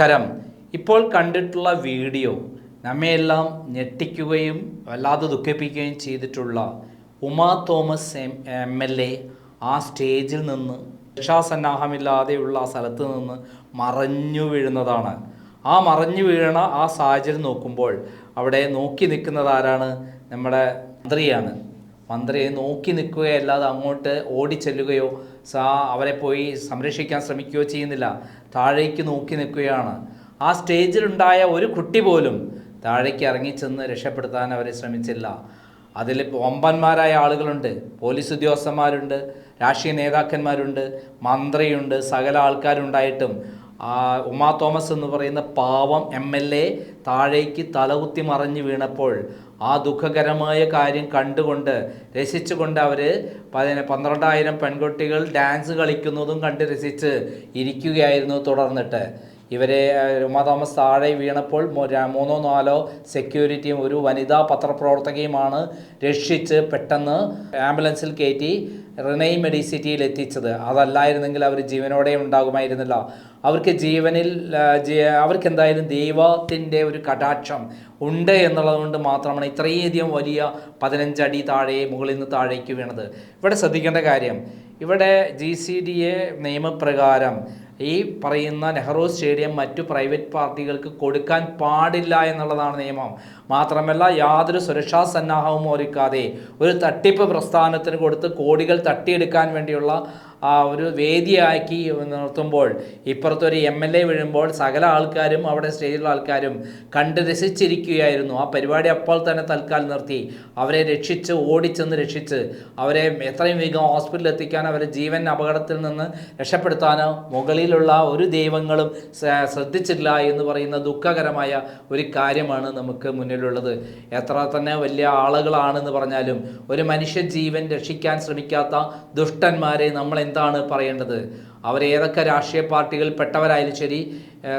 നമസ്കാരം. ഇപ്പോൾ കണ്ടിട്ടുള്ള വീഡിയോ നമ്മയെല്ലാം ഞെട്ടിക്കുകയും വല്ലാതെ ദുഃഖിപ്പിക്കുകയും ചെയ്തിട്ടുള്ള Uma Thomas M M L A ആ സ്റ്റേജിൽ നിന്ന് രക്ഷാസന്നാഹമില്ലാതെയുള്ള ആ സ്ഥലത്ത് നിന്ന് മറഞ്ഞു വീഴുന്നതാണ്. ആ മറഞ്ഞു വീഴണ ആ സാഹചര്യം നോക്കുമ്പോൾ അവിടെ നോക്കി നിൽക്കുന്നത് ആരാണ്? നമ്മുടെ മന്ത്രിയാണ്. മന്ത്രിയെ നോക്കി നിൽക്കുകയല്ലാതെ അങ്ങോട്ട് ഓടിച്ചെല്ലുകയോ അവരെ പോയി സംരക്ഷിക്കാൻ ശ്രമിക്കുകയോ ചെയ്യുന്നില്ല. താഴേക്ക് നോക്കി നിൽക്കുകയാണ്. ആ സ്റ്റേജിലുണ്ടായ ഒരു കുട്ടി പോലും താഴേക്ക് ഇറങ്ങിച്ചെന്ന് രക്ഷപ്പെടുത്താൻ അവരെ ശ്രമിച്ചില്ല. അതിൽ ഒമ്പന്മാരായ ആളുകളുണ്ട്. പോലീസ് ഉദ്യോഗസ്ഥന്മാരുണ്ട് രാഷ്ട്രീയ നേതാക്കന്മാരുണ്ട് മന്ത്രിയുണ്ട് സകല ആൾക്കാരുണ്ടായിട്ടും. ഉമാ തോമസ് എന്ന് പറയുന്ന പാവം എം എൽ എ താഴേക്ക് തലകുത്തി മറിഞ്ഞ് വീണപ്പോൾ ആ ദുഃഖകരമായ കാര്യം കണ്ടുകൊണ്ട് രസിച്ചുകൊണ്ട് അവർ പതിന പന്ത്രണ്ടായിരം പെൺകുട്ടികൾ ഡാൻസ് കളിക്കുന്നതും കണ്ട് രസിച്ച് ഇരിക്കുകയായിരുന്നു തുടർന്നിട്ട്. ഇവരെ ഉമാ തോമസ് താഴെ വീണപ്പോൾ മൂന്നോ നാലോ സെക്യൂരിറ്റിയും ഒരു വനിതാ പത്രപ്രവർത്തകയുമാണ് രക്ഷിച്ച് പെട്ടെന്ന് ആംബുലൻസിൽ കയറ്റി റിനൈ മെഡിസിറ്റിയിൽ എത്തിച്ചത്. അതല്ലായിരുന്നെങ്കിൽ അവർ ജീവനോടെ ഉണ്ടാകുമായിരുന്നില്ല. അവർക്ക് ജീവനിൽ അവർക്ക് എന്തായാലും ദൈവത്തിന്റെ ഒരു കടാക്ഷം ഉണ്ട് എന്നുള്ളതുകൊണ്ട് മാത്രമാണ് ഇത്രയധികം വലിയ പതിനഞ്ചടി താഴെ മുകളിൽ നിന്ന് താഴേക്ക് വീണത്. ഇവിടെ ശ്രദ്ധിക്കേണ്ട കാര്യം ഇവിടെ ജി സി ഡി എ നിയമപ്രകാരം ഈ പറയുന്ന നെഹ്റു സ്റ്റേഡിയം മറ്റു പ്രൈവറ്റ് പാർട്ടികൾക്ക് കൊടുക്കാൻ പാടില്ല എന്നുള്ളതാണ് നിയമം. മാത്രമല്ല യാതൊരു സുരക്ഷാ സന്നാഹവും ഒരുക്കാതെ ഒരു തട്ടിപ്പ് പ്രസ്ഥാനത്തിന് കൊടുത്ത് കോടികൾ തട്ടിയെടുക്കാൻ വേണ്ടിയുള്ള ആ ഒരു വേദിയാക്കി നിർത്തുമ്പോൾ ഇപ്പുറത്തൊരു എം എൽ എ വീഴുമ്പോൾ സകല ആൾക്കാരും അവിടെ സ്റ്റേജിലുള്ള ആൾക്കാരും കണ്ട് രസിച്ചിരിക്കുകയായിരുന്നു. ആ പരിപാടി അപ്പോൾ തന്നെ തൽക്കാലം നിർത്തി. അവരെ രക്ഷിച്ച് ഓടിച്ചെന്ന് രക്ഷിച്ച് അവരെ എത്രയും വേഗം ഹോസ്പിറ്റലിൽ എത്തിക്കാൻ അവരെ ജീവൻ അപകടത്തിൽ നിന്ന് രക്ഷപ്പെടുത്താനോ മുകളിലുള്ള ഒരു ദൈവങ്ങളും ശ്രദ്ധിച്ചില്ല എന്ന് പറയുന്ന ദുഃഖകരമായ ഒരു കാര്യമാണ് നമുക്ക് മുന്നിലുള്ളത്. എത്ര തന്നെ വലിയ ആളുകളാണെന്ന് പറഞ്ഞാലും ഒരു മനുഷ്യ ജീവൻ രക്ഷിക്കാൻ ശ്രമിക്കാത്ത ദുഷ്ടന്മാരെ നമ്മൾ എന്താണ് പറയേണ്ടത്? അവരേതൊക്കെ രാഷ്ട്രീയ പാർട്ടികൾ പെട്ടവരായാലും ശരി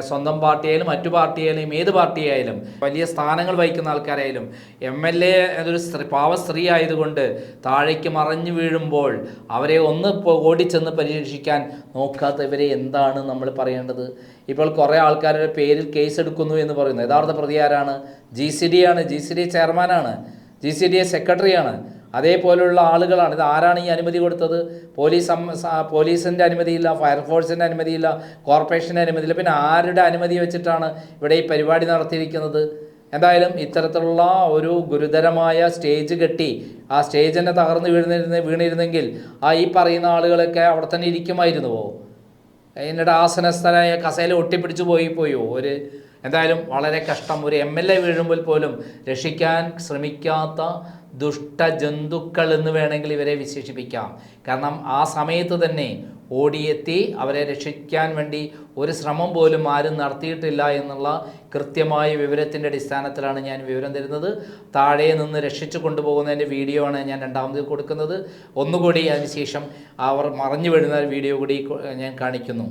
സ്വന്തം പാർട്ടിയായാലും മറ്റു പാർട്ടിയായാലും ഏത് പാർട്ടിയായാലും വലിയ സ്ഥാനങ്ങൾ വഹിക്കുന്ന ആൾക്കാരായാലും എം എൽ എ എന്നൊരു സ്ത്രീ പാവ സ്ത്രീ ആയതുകൊണ്ട് താഴേക്ക് മറഞ്ഞു വീഴുമ്പോൾ അവരെ ഒന്ന് ഓടിച്ചെന്ന് പരിരക്ഷിക്കാൻ നോക്കാത്ത ഇവരെ എന്താണ് നമ്മൾ പറയേണ്ടത്? ഇപ്പോൾ കുറേ ആൾക്കാരുടെ പേരിൽ കേസ് എടുക്കുന്നു എന്ന് പറയുന്നു. യഥാർത്ഥ പ്രതി ആരാണ്? ജി സി ഡി ആണ്. ജി സി ഡി ചെയർമാനാണ്. ജി സി ഡി സെക്രട്ടറിയാണ്. അതേപോലുള്ള ആളുകളാണ്. ഇത് ആരാണ് ഈ അനുമതി കൊടുത്തത്? പോലീസ് പോലീസിന്റെ അനുമതിയില്ല ഫയർഫോഴ്സിന്റെ അനുമതിയില്ല കോർപ്പറേഷന്റെ അനുമതിയില്ല. പിന്നെ ആരുടെ അനുമതി വെച്ചിട്ടാണ് ഇവിടെ ഈ പരിപാടി നടത്തിയിരിക്കുന്നത്? എന്തായാലും ഇത്തരത്തിലുള്ള ഒരു ഗുരുതരമായ സ്റ്റേജ് കെട്ടി ആ സ്റ്റേജ് തന്നെ തകർന്ന് വീണിരുന്ന വീണിരുന്നെങ്കിൽ ആ ഈ പറയുന്ന ആളുകളൊക്കെ അവിടെ തന്നെ ഇരിക്കുമായിരുന്നുവോ? എന്നിട്ട് ആസനസ്ഥനായ കസേല ഒട്ടിപ്പിടിച്ചു പോയി പോയോ. ഒരു എന്തായാലും വളരെ കഷ്ടം. ഒരു എം എൽ എ വീഴുമ്പോൾ പോലും രക്ഷിക്കാൻ ശ്രമിക്കാത്ത ദുഷ്ടജന്തുക്കൾ എന്ന് വേണമെങ്കിൽ ഇവരെ വിശേഷിപ്പിക്കാം. കാരണം ആ സമയത്ത് തന്നെ ഓടിയെത്തി അവരെ രക്ഷിക്കാൻ വേണ്ടി ഒരു ശ്രമം പോലും ആരും നടത്തിയിട്ടില്ല എന്നുള്ള കൃത്യമായ വിവരത്തിന്റെ അടിസ്ഥാനത്തിലാണ് ഞാൻ വിവരം തരുന്നത്. താഴെ നിന്ന് രക്ഷിച്ചു കൊണ്ടുപോകുന്നതിന്റെ വീഡിയോ ആണ് ഞാൻ രണ്ടാമത് കൊടുക്കുന്നത്. ഒന്നുകൂടി അതിനുശേഷം അവർ മറഞ്ഞു വീഴുന്ന വീഡിയോ കൂടി ഞാൻ കാണിക്കുന്നു.